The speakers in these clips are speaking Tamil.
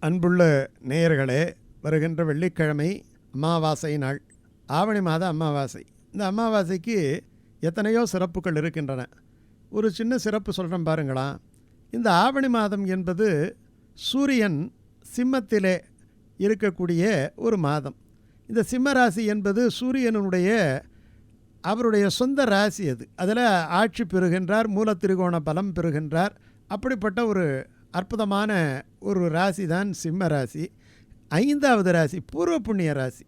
அன்புள்ள நேயர்களே வருகின்ற வெள்ளிக்கிழமை அமாவாசை நாள். ஆவணி மாத அமாவாசை. இந்த அமாவாசைக்கு எத்தனையோ சிறப்புகள் இருக்கின்றன. ஒரு சின்ன சிறப்பு சொல்கிறேன் பாருங்களா. இந்த ஆவணி மாதம் என்பது சூரியன் சிம்மத்திலே இருக்கக்கூடிய ஒரு மாதம். இந்த சிம்ம ராசி என்பது சூரியனுடைய அவருடைய சொந்த ராசி அது. அதில் ஆட்சி பெறுகின்றார் மூலத்திருகோண பலம் பெறுகின்றார். அப்படிப்பட்ட ஒரு அற்புதமான ஒரு ராசி தான் சிம்ம ராசி. ஐந்தாவது ராசி பூர்வ புண்ணிய ராசி.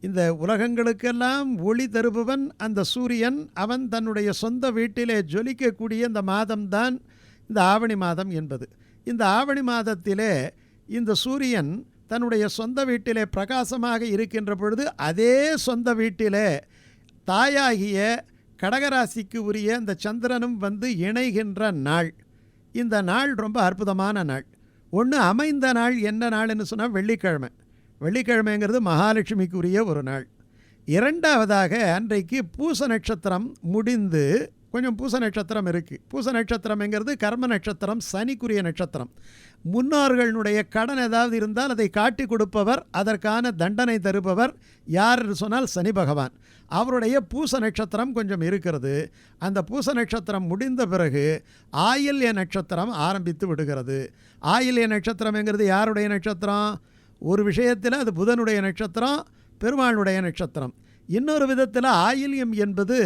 இந்த உலகங்களுக்கெல்லாம் ஒளி தருபவன் அந்த சூரியன். அவன் தன்னுடைய சொந்த வீட்டிலே ஜொலிக்கக்கூடிய இந்த மாதம்தான் இந்த ஆவணி மாதம் என்பது. இந்த ஆவணி மாதத்திலே இந்த சூரியன் தன்னுடைய சொந்த வீட்டிலே பிரகாசமாக இருக்கின்ற பொழுது அதே சொந்த வீட்டிலே தாயாகிய கடகராசிக்கு உரிய அந்த சந்திரனும் வந்து இணைகின்ற நாள். இந்த நாள் ரொம்ப அற்புதமான நாள். ஒன்று அமைந்த நாள் என்ன நாள்னு சொன்னால் வெள்ளிக்கிழமை. வெள்ளிக்கிழமைங்கிறது மகாலட்சுமிக்குரிய ஒரு நாள். இரண்டாவதாக அன்றைக்கு பூச நட்சத்திரம் முடிந்து கொஞ்சம் பூச நட்சத்திரம் இருக்குது பூச நட்சத்திரம்ங்கிறது கர்ம நட்சத்திரம் சனிக்குரிய நட்சத்திரம். முன்னோர்களுடைய கடன் ஏதாவது இருந்தால் அதை காட்டி கொடுப்பவர் அதற்கான தண்டனை தருபவர் யார் சொன்னால் சனி பகவான். அவருடைய பூச நட்சத்திரம் கொஞ்சம் இருக்கிறது. அந்த பூச நட்சத்திரம் முடிந்த பிறகு ஆயில்ய நட்சத்திரம் ஆரம்பித்து விடுகிறது. ஆயில்ய நட்சத்திரம்ங்கிறது யாருடைய நட்சத்திரம்? ஒரு விஷயத்தில் அது புதனுடைய நட்சத்திரம் பெருமாளுடைய நட்சத்திரம். இன்னொரு விதத்தில் ஆயில்யம் என்பது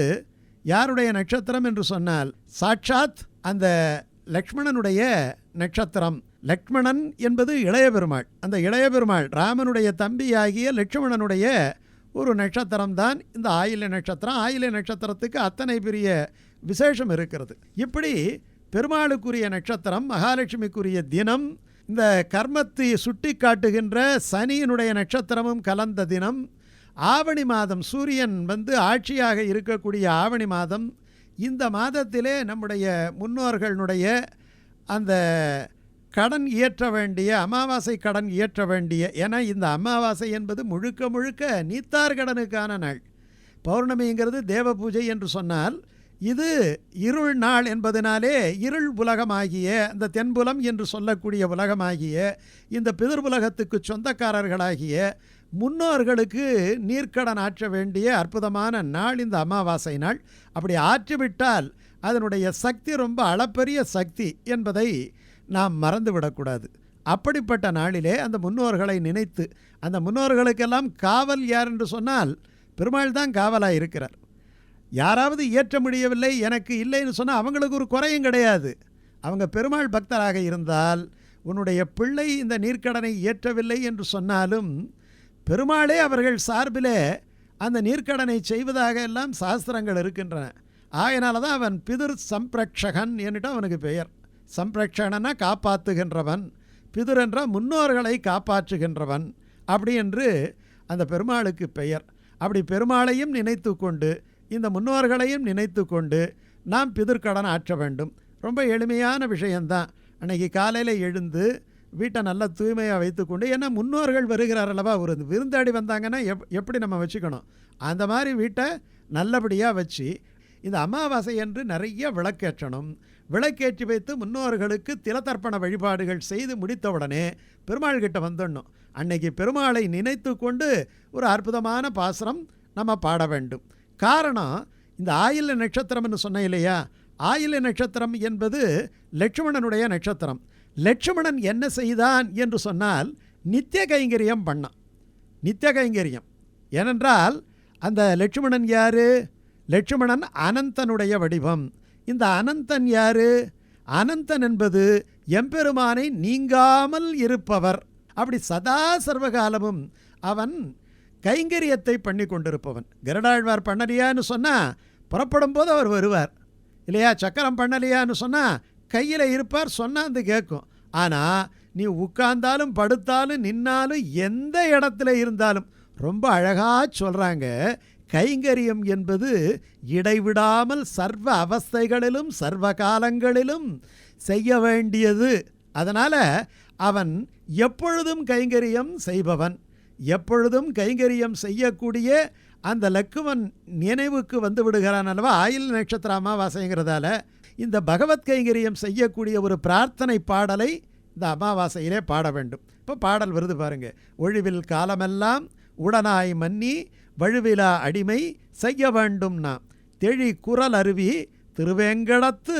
யாருடைய நட்சத்திரம் என்று சொன்னால் சாட்சாத் அந்த லக்ஷ்மணனுடைய நட்சத்திரம். லக்ஷ்மணன் என்பது இளைய பெருமாள். அந்த இளைய பெருமாள் ராமனுடைய தம்பியாகிய லட்சுமணனுடைய ஒரு நட்சத்திரம் தான் இந்த ஆயில நட்சத்திரம். ஆயில நட்சத்திரத்துக்கு அத்தனை பெரிய விசேஷம் இருக்கிறது. இப்படி பெருமாளுக்குரிய நட்சத்திரம் மகாலட்சுமிக்குரிய தினம் இந்த கர்மத்தை சுட்டி காட்டுகின்ற சனியினுடைய நட்சத்திரமும் கலந்த தினம் ஆவணி மாதம் சூரியன் வந்து ஆட்சியாக இருக்கக்கூடிய ஆவணி மாதம் இந்த மாதத்திலே நம்முடைய முன்னோர்களுடைய அந்த கடன் இயற்ற வேண்டிய அமாவாசை கடன் இயற்ற வேண்டிய ஏன்னா இந்த அமாவாசை என்பது முழுக்க முழுக்க நீத்தார் கடனுக்கான நாள். பௌர்ணமிங்கிறது தேவ பூஜை என்று சொன்னால் இது இருள் நாள் என்பதனாலே இருள் உலகமாகிய அந்த தென்புலம் என்று சொல்லக்கூடிய உலகமாகிய இந்த பிதிர்புலகத்துக்கு சொந்தக்காரர்களாகிய முன்னோர்களுக்கு நீர்க்கடன் ஆற்ற வேண்டிய அற்புதமான நாள் இந்த அமாவாசை நாள். அப்படி ஆற்றிவிட்டால் அதனுடைய சக்தி ரொம்ப அளப்பரிய சக்தி என்பதை நாம் மறந்துவிடக்கூடாது. அப்படிப்பட்ட நாளிலே அந்த முன்னோர்களை நினைத்து அந்த முன்னோர்களுக்கெல்லாம் காவல் யார் என்று சொன்னால் பெருமாள் தான் காவலாக இருக்கிறார். யாராவது இயற்ற முடியவில்லை எனக்கு இல்லைன்னு சொன்னால் அவங்களுக்கு ஒரு குறையும் கிடையாது. அவங்க பெருமாள் பக்தராக இருந்தால் உன்னுடைய பிள்ளை இந்த நீர்க்கடனை இயற்றவில்லை என்று சொன்னாலும் பெருமாளே அவர்கள் சார்பிலே அந்த நீர்க்கடனை செய்வதாக எல்லாம் சாஸ்திரங்கள் இருக்கின்றன. ஆகையினால தான் அவன் பிதிர் சம்பிரக்ஷகன் என்னிட்டு அவனுக்கு பெயர். சம்பிரக்ஷகனா காப்பாற்றுகின்றவன் பிதிர் என்ற முன்னோர்களை காப்பாற்றுகின்றவன் அப்படி என்று அந்த பெருமாளுக்கு பெயர். அப்படி பெருமாளையும் நினைத்து கொண்டு இந்த முன்னோர்களையும் நினைத்து கொண்டு நாம் பிதிர்கடன் ஆற்ற வேண்டும். ரொம்ப எளிமையான விஷயந்தான் அன்றைக்கி காலையில் எழுந்து வீட்டை நல்லா தூய்மையாக வைத்துக்கொண்டு ஏன்னா முன்னோர்கள் வருகிறார் அல்லவா? ஒரு விருந்தாடி வந்தாங்கன்னா எப் எப்படி நம்ம வச்சுக்கணும்? அந்த மாதிரி வீட்டை நல்லபடியாக வச்சு இந்த அமாவாசை என்று நிறைய விளக்கேற்றணும். விளக்கேற்றி வைத்து முன்னோர்களுக்கு திலத்தர்ப்பண வழிபாடுகள் செய்து முடித்தவுடனே பெருமாள் கிட்ட வந்துடணும். அன்னைக்கு பெருமாளை நினைத்து கொண்டு ஒரு அற்புதமான பாசுரம் நம்ம பாட வேண்டும். காரணம் இந்த ஆயில்ய நட்சத்திரம்னு சொன்னேன் இல்லையா? ஆயில்ய நட்சத்திரம் என்பது லட்சுமணனுடைய நட்சத்திரம். லட்சுமணன் என்ன செய்தான் என்று சொன்னால் நித்திய கைங்கரியம் பண்ணான். நித்திய கைங்கரியம். ஏனென்றால் அந்த லட்சுமணன் யார்? லட்சுமணன் அனந்தனுடைய வடிவம். இந்த அனந்தன் யார்? அனந்தன் என்பது எம்பெருமானை நீங்காமல் இருப்பவர். அப்படி சதா சர்வகாலமும் அவன் கைங்கரியத்தை பண்ணி கொண்டிருப்பவன். கருடாழ்வார் பண்ணலையான்னு சொன்னால் புறப்படும் போது அவர் வருவார். இல்லையா? சக்கரம் பண்ணலையான்னு சொன்னால் கையில் இருப்பார் சொன்னால் அது கேட்கும். ஆனால் நீ உட்கார்ந்தாலும் படுத்தாலும் நின்னாலும் எந்த இடத்துல இருந்தாலும் ரொம்ப அழகாக சொல்கிறாங்க கைங்கரியம் என்பது இடைவிடாமல் சர்வ அவஸ்தைகளிலும் சர்வ காலங்களிலும் செய்ய வேண்டியது. அதனால் அவன் எப்பொழுதும் கைங்கரியம் செய்பவன். எப்பொழுதும் கைங்கரியம் செய்யக்கூடிய அந்த லக்குவன் நினைவுக்கு வந்து விடுகிறான் அல்லவா? ஆயில் நட்சத்திர அமாவாசைங்கிறதால. இந்த பகவத் கைங்கரியம் செய்யக்கூடிய ஒரு பிரார்த்தனை பாடலை இந்த அமாவாசையிலே பாட வேண்டும். இப்போ பாடல் வருது பாருங்கள் ஒழிவில் காலமெல்லாம் உடனாய் மன்னி வழுவிலா அடிமை செய்ய வேண்டும் நாம். தெழி குரல் அருவி திருவேங்கடத்து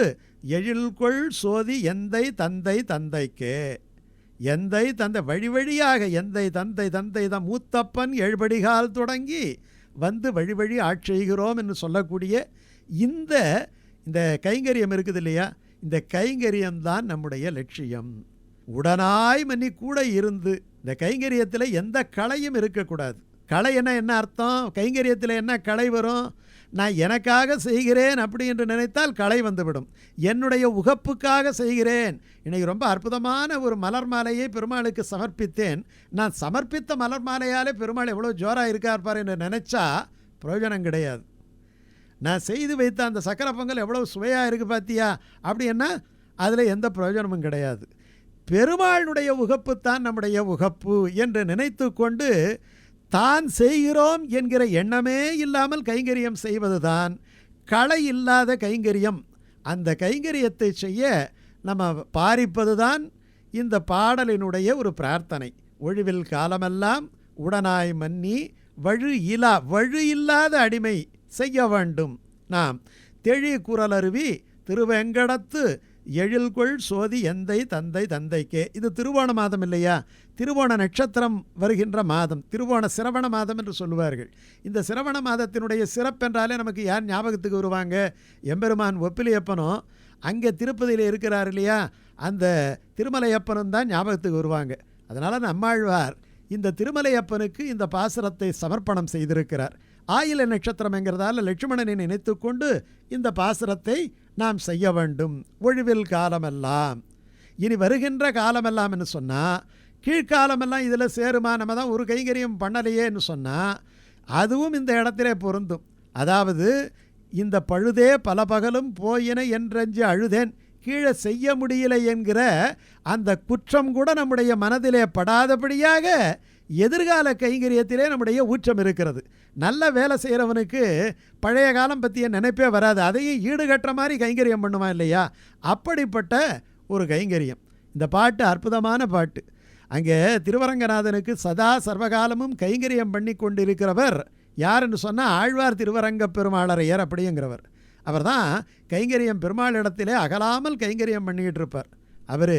எழில்கொள் சோதி எந்தை தந்தை தந்தைக்கே. எந்தை தந்தை வழி வழியாக எந்தை தந்தை தந்தை தான் மூத்தப்பன் எழுபடிகால் தொடங்கி வந்து வழி வழி ஆட்செய்கிறோம் என்று சொல்லக்கூடிய இந்த இந்த கைங்கரியம் இருக்குது இல்லையா? இந்த கைங்கரியம்தான் நம்முடைய லட்சியம். உடனாய் மன்னி கூட இருந்து இந்த கைங்கரியத்தில் எந்த கலையும் இருக்கக்கூடாது. கலை என்ன என்ன அர்த்தம்? கைங்கரியத்தில் என்ன கலை வரும்? நான் எனக்காக செய்கிறேன் அப்படி என்று நினைத்தால் கலை வந்துவிடும். என்னுடைய உகப்புக்காக செய்கிறேன். இன்னைக்கு ரொம்ப அற்புதமான ஒரு மலர் மாலையை பெருமாளுக்கு சமர்ப்பித்தேன். நான் சமர்ப்பித்த மலர் மாலையாலே பெருமாள் எவ்வளோ ஜோராக இருக்கார் பாரு என்று நினச்சா பிரயோஜனம் கிடையாது. நான் செய்து வைத்த அந்த சக்கரை பொங்கல் எவ்வளோ சுவையாக இருக்குது பார்த்தியா அப்படின்னா அதில் எந்த பிரயோஜனமும் கிடையாது. பெருமாளுடைய உகப்பு தான் நம்முடைய உகப்பு என்று நினைத்து கொண்டு தான் செய்கிறோம் என்கிற எண்ணமே இல்லாமல் கைங்கரியம் செய்வதுதான் களை இல்லாத கைங்கரியம். அந்த கைங்கரியத்தை செய்ய நம்ம பாரிப்பது தான் இந்த பாடலினுடைய ஒரு பிரார்த்தனை. ஒழிவில் காலமெல்லாம் உடனாய் மன்னி வழு இலா வழு இல்லாத அடிமை செய்ய வேண்டும். நாம் தெழி குரலருவி திருவெங்கடத்து எழில்கொள் சோதி எந்தை தந்தை தந்தைக்கே. இது திருவோண மாதம் இல்லையா? திருவோண நட்சத்திரம் வருகின்ற மாதம். திருவோண சிரவண மாதம் என்று சொல்லுவார்கள். இந்த சிரவண மாதத்தினுடைய சிறப்பென்றாலே நமக்கு யார் ஞாபகத்துக்கு வருவாங்க? எம்பெருமான் ஒப்பிலியப்பனும் அங்கே திருப்பதியில் இருக்கிறார் இல்லையா? அந்த திருமலையப்பனும் தான் ஞாபகத்துக்கு வருவாங்க. அதனால் நம்மாழ்வார் இந்த திருமலையப்பனுக்கு இந்த பாசுரத்தை சமர்ப்பணம் செய்திருக்கிறார். ஆயில நட்சத்திரம் என்கிறதால லட்சுமணனை நினைத்து கொண்டு இந்த பாசுரத்தை நாம் செய்ய வேண்டும். ஒழிவில் காலமெல்லாம். இனி வருகின்ற காலமெல்லாம் என்று சொன்னால் கீழ்காலமெல்லாம் இதில் சேருமா? நம்ம தான் ஒரு கைங்கரியம் பண்ணலையேன்னு சொன்னால் அதுவும் இந்த இடத்திலே பொருந்தும். அதாவது இந்த பழுதே பல பகலும் போயின என்றஞ்சு அழுதேன். கீழே செய்ய முடியலை என்கிற அந்த குற்றம் கூட நம்முடைய மனதிலே படாதபடியாக எதிர்கால கைங்கரியத்திலே நம்முடைய ஊற்றம் இருக்கிறது. நல்ல வேலை செய்கிறவனுக்கு பழைய காலம் பற்றிய நினைப்பே வராது. அதையும் ஈடுகட்டுற மாதிரி கைங்கரியம் பண்ணுவான் இல்லையா? அப்படிப்பட்ட ஒரு கைங்கரியம். இந்த பாட்டு அற்புதமான பாட்டு. அங்கே திருவரங்கநாதனுக்கு சதா சர்வகாலமும் கைங்கரியம் பண்ணி கொண்டிருக்கிறவர் யாருன்னு சொன்னால் ஆழ்வார் திருவரங்க பெருமாளரையர் அப்படிங்கிறவர். அவர் தான் கைங்கரியம் பெருமாள் இடத்திலே அகலாமல் கைங்கரியம் பண்ணிக்கிட்டு இருப்பார். அவர்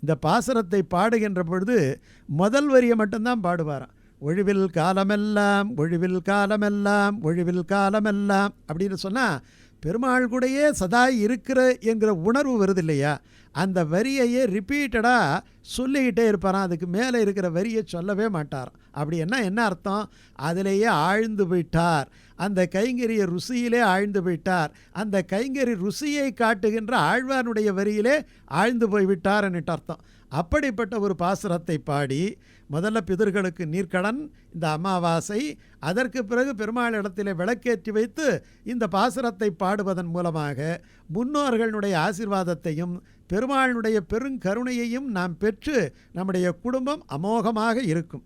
இந்த பாசரத்தை பாடுகின்ற பொழுது முதல் வரியை மட்டும்தான் பாடுவாராம். ஒழிவில் காலமெல்லாம் ஒழிவில் காலமெல்லாம் ஒழிவில் காலமெல்லாம் அப்படின்னு சொன்னால் பெருமாள் கூடயே சதா இருக்கிற என்கிற உணர்வு வருது இல்லையா அந்த வரியையே ரிப்பீட்டடாக சொல்லிக்கிட்டே இருப்பாராம். அதுக்கு மேலே இருக்கிற வரியை சொல்லவே மாட்டார் அப்படி என்ன என்ன அர்த்தம்? அதிலேயே ஆழ்ந்து போயிட்டார். அந்த கைங்கரிய ருசியிலே ஆழ்ந்து போயிட்டார். அந்த கைங்கரி ருசியை காட்டுகின்ற ஆழ்வானுடைய வரியிலே ஆழ்ந்து போய்விட்டார் என்னட்டு அர்த்தம். அப்படிப்பட்ட ஒரு பாசுரத்தை பாடி முதல்ல பிதர்களுக்கு நீர்க்கடன் இந்த அமாவாசை அதற்கு பிறகு பெருமாள் இடத்திலே விளக்கேற்றி வைத்து இந்த பாசுரத்தை பாடுவதன் மூலமாக முன்னோர்களுடைய ஆசீர்வாதத்தையும் பெருமாளினுடைய பெருங்கருணையையும் நாம் பெற்று நம்முடைய குடும்பம் அமோகமாக இருக்கும்.